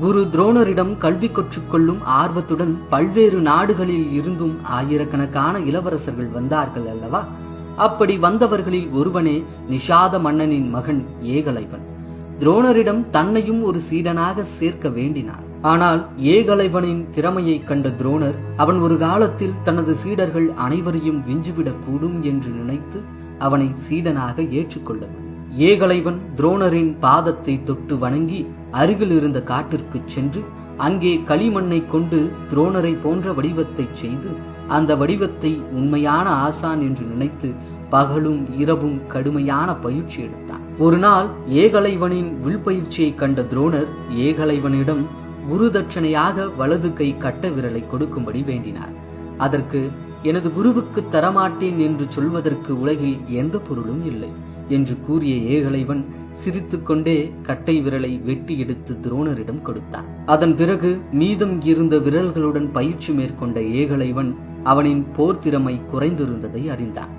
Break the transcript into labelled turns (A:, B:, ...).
A: குரு துரோணரிடம் கல்வி கற்றுக்கொள்ளும் ஆர்வத்துடன் பல்வேறு நாடுகளில் இருந்தும் ஆயிரக்கணக்கான இளவரசர்கள் வந்தார்கள் அல்லவா? அப்படி வந்தவர்களில் ஒருவனே நிஷாத மன்னனின் மகன் ஏகலைவன். துரோணரிடம் தன்னையும் ஒரு சீடனாக சேர்க்க வேண்டினார் ஆனால் ஏகலைவனின் திறமையை கண்ட துரோணர் அவன் ஒரு காலத்தில் தனது சீடர்கள் அனைவரையும் விஞ்சுவிடக் கூடும் என்று நினைத்து அவனை சீடனாக ஏற்றுக்கொள்ளவில்லை ஏகலைவன் துரோணரின் பாதத்தை தொட்டு வணங்கி அருகில் இருந்த காட்டிற்குச் சென்று அங்கே களிமண்ணை கொண்டு துரோணரை போன்ற வடிவத்தை செய்து அந்த வடிவத்தை உண்மையான ஆசான் என்று நினைத்து பகலும் இரவும் கடுமையான பயிற்சி எடுத்தான். ஒரு நாள் ஏகலைவனின் வில் பயிற்சியை கண்ட துரோணர் ஏகலைவனிடம் குரு தட்சணையாக வலது கை கட்ட விரலை கொடுக்கும்படி வேண்டினார். அதற்கு எனது குருவுக்கு தரமாட்டேன் என்று சொல்வதற்கு உலகில் எந்த பொருளும் இல்லை என்று கூறிய ஏகலைவன் சிரித்துக்கொண்டே கட்டை விரலை வெட்டி எடுத்து துரோணரிடம் கொடுத்தான். அதன் பிறகு மீதம் இருந்த விரல்களுடன் பயிற்சி மேற்கொண்ட ஏகலைவன் அவனின் போர் திறமை குறைந்திருந்ததை அறிந்தான்.